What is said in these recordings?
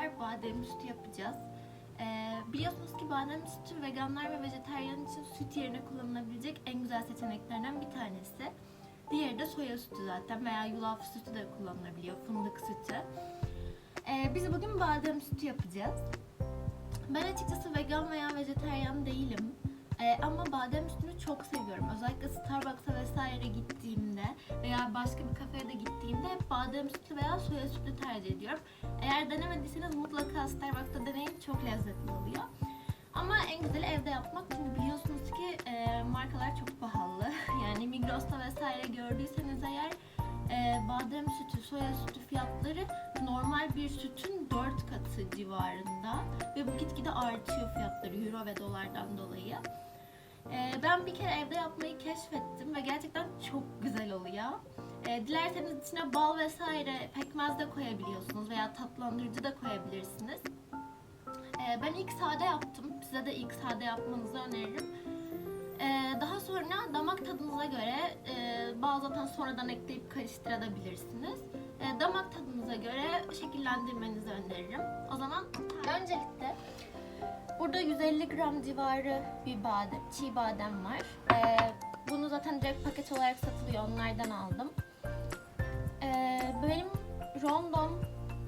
beraber badem sütü yapacağız. Ee, biliyorsunuz ki badem sütü veganlar ve vejetaryen için süt yerine kullanılabilecek en güzel seçeneklerden bir tanesi. Diğeri de soya sütü zaten veya yulaf sütü de kullanılabiliyor, fındık sütü. Ee, biz bugün badem sütü yapacağız. Ben açıkçası vegan veya vejetaryen değilim. Ee, ama badem sütünü çok seviyorum. Özellikle Starbucks'a vesaire gittiğimde veya başka bir kafeye de gittiğimde hep badem sütü veya soya sütü tercih ediyorum. Eğer denemediyseniz mutlaka Starbucks'ta deneyin. Çok lezzetli oluyor. Ama en güzeli evde yapmak çünkü biliyorsunuz ki e, markalar çok pahalı. Yani Migros'ta vesaire gördüyseniz eğer e, badem sütü, soya sütü fiyatları normal bir sütün 4 katı civarında ve bu gitgide artıyor fiyatları euro ve dolardan dolayı. E, ben bir kere evde yapmayı keşfettim ve gerçekten çok güzel oluyor. E, dilerseniz içine bal vesaire pekmez de koyabiliyorsunuz veya tatlandırıcı da koyabilirsiniz. E, ben ilk sade yaptım. Size de ilk sade yapmanızı öneririm. Ee, daha sonra damak tadınıza göre e, bal zaten sonradan ekleyip karıştırabilirsiniz. E, damak tadınıza göre şekillendirmenizi öneririm. O zaman öncelikle burada 150 gram civarı bir badem, çiğ badem var. E, bunu zaten direkt paket olarak satılıyor. Onlardan aldım. E, benim rondom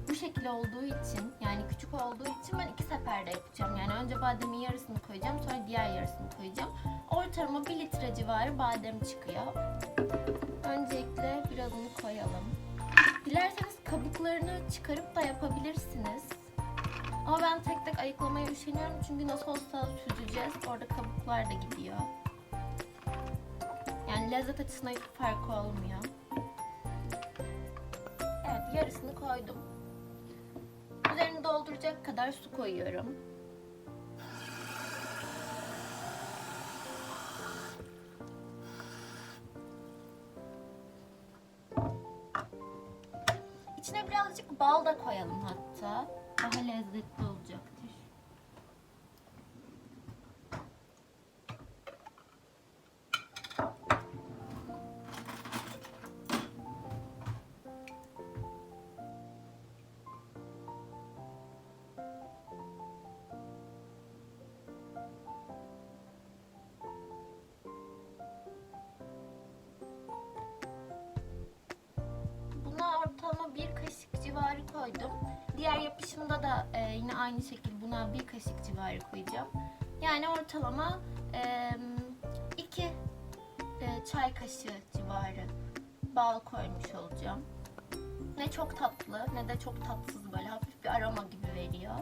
bu şekilde olduğu için yani küçük olduğu için ben iki seferde yapacağım. Yani önce bademin yarısını koyacağım sonra diğer yarısını koyacağım. Ortalama 1 litre civarı badem çıkıyor. Öncelikle birazını koyalım. Dilerseniz kabuklarını çıkarıp da yapabilirsiniz. Ama ben tek tek ayıklamaya üşeniyorum çünkü nasıl olsa süzeceğiz. Orada kabuklar da gidiyor. Yani lezzet açısından hiçbir farkı olmuyor. Evet yarısını koydum. Üzerini dolduracak kadar su koyuyorum. İçine birazcık bal da koyalım hatta. Daha lezzetli yapışımda da e, yine aynı şekilde buna bir kaşık civarı koyacağım. Yani ortalama e, iki e, çay kaşığı civarı bal koymuş olacağım. Ne çok tatlı ne de çok tatsız böyle hafif bir aroma gibi veriyor.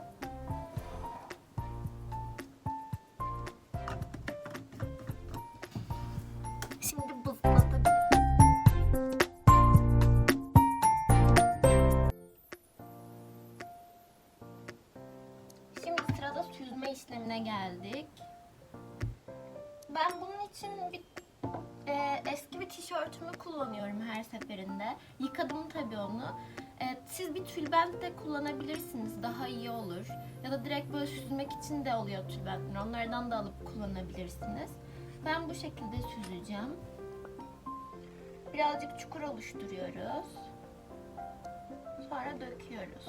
İşlemine geldik. Ben bunun için bir e, eski bir tişörtümü kullanıyorum her seferinde. Yıkadım tabii onu. E, siz bir tülbent de kullanabilirsiniz. Daha iyi olur. Ya da direkt böyle süzmek için de oluyor tülbentler. Onlardan da alıp kullanabilirsiniz. Ben bu şekilde süzeceğim. Birazcık çukur oluşturuyoruz. Sonra döküyoruz.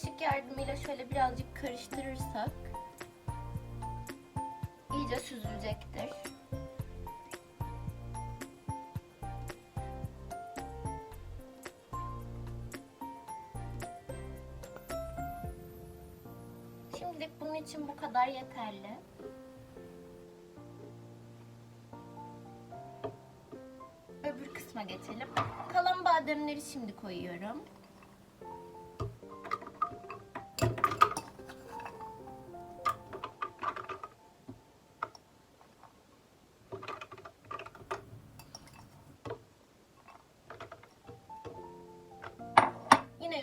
Kaşık yardımıyla şöyle birazcık karıştırırsak iyice süzülecektir. Şimdilik bunun için bu kadar yeterli. Öbür kısma geçelim. Kalan bademleri şimdi koyuyorum.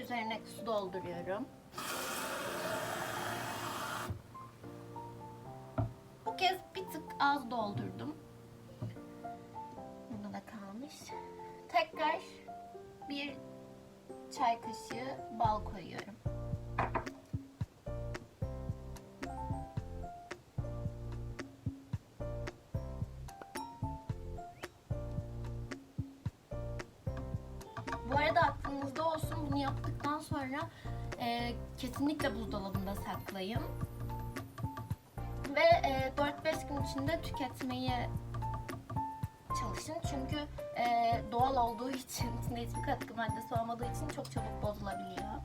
Üzerine su dolduruyorum. Bu kez bir tık az doldurdum. Burada tekrar bir çay kaşığı bal koyuyorum. Bu arada aklınızda olsun bunu yaptıktan sonra e, kesinlikle buzdolabında saklayın. Ve e, 4-5 gün içinde tüketmeyi çalışın. Çünkü e, doğal olduğu için, içinde hiçbir katkı maddesi olmadığı için çok çabuk bozulabiliyor.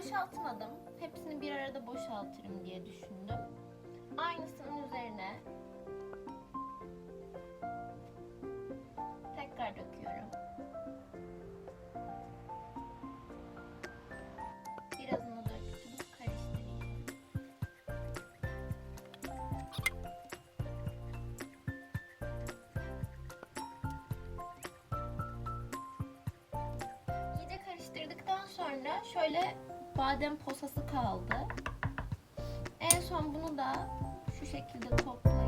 Boşaltmadım. Hepsini bir arada boşaltırım diye düşündüm. Aynısının üzerine tekrar döküyorum. Birazını döktüm, karıştırayım. İyice karıştırdıktan sonra şöyle badem posası kaldı. En son bunu da şu şekilde toplayın.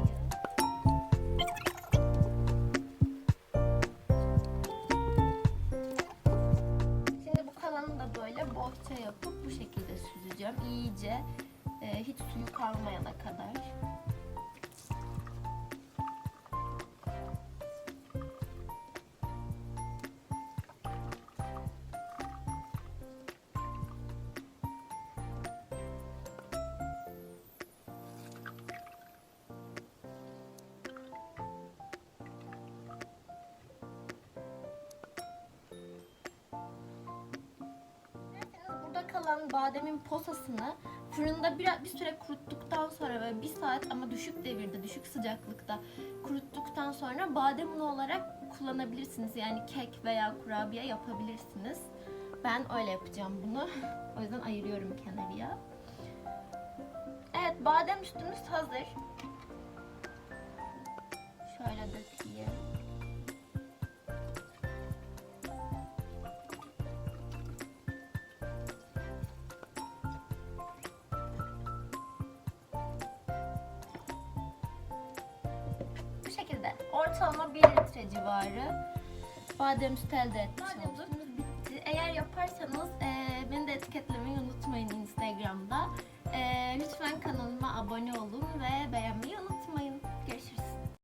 Kalan bademin posasını fırında bir, bir süre kuruttuktan sonra ve bir saat ama düşük devirde, düşük sıcaklıkta kuruttuktan sonra badem unu olarak kullanabilirsiniz. Yani kek veya kurabiye yapabilirsiniz. Ben öyle yapacağım bunu. O yüzden ayırıyorum kenarıya. Evet, badem üstümüz hazır. Ortalama 1 litre civarı badem sütü elde etmiş olduk. bitti. Eğer yaparsanız e, beni de etiketlemeyi unutmayın Instagram'da. E, lütfen kanalıma abone olun ve beğenmeyi unutmayın.